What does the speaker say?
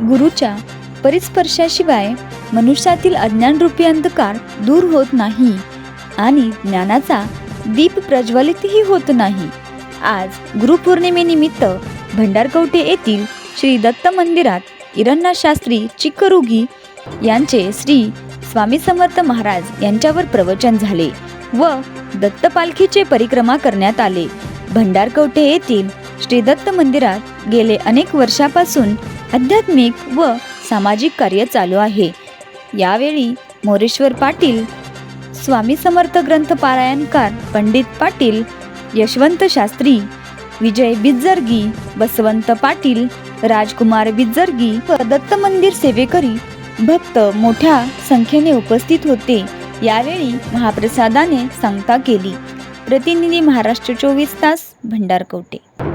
गुरुच्या परिस्पर्शाशिवाय मनुष्यातील अज्ञानरूपी अंधकार दूर होत नाही आणि ज्ञानाचा दीप प्रज्वलितही होत नाही. आज गुरुपौर्णिमेनिमित्त भंडारकवटे येथील श्री दत्त मंदिरात इरण्णा शास्त्री चिक्करुगी यांचे श्री स्वामी समर्थ महाराज यांच्यावर प्रवचन झाले व दत्त पालखीचे परिक्रमा करण्यात आले. भंडारकवटे येथील श्री दत्त मंदिरात गेले अनेक वर्षापासून आध्यात्मिक व सामाजिक कार्य चालू आहे. यावेळी मोरेश्वर पाटील स्वामी समर्थ ग्रंथ पारायणकार पंडित पाटील यशवंत शास्त्री विजय बिजर्गी बसवंत पाटील राजकुमार बिजर्गी व दत्त मंदिर सेवेकरी भक्त मोठ्या संख्येने उपस्थित होते. यावेळी महाप्रसादाने सांगता केली. प्रतिनिधी महाराष्ट्र चोवीस तास भंडारकवटे.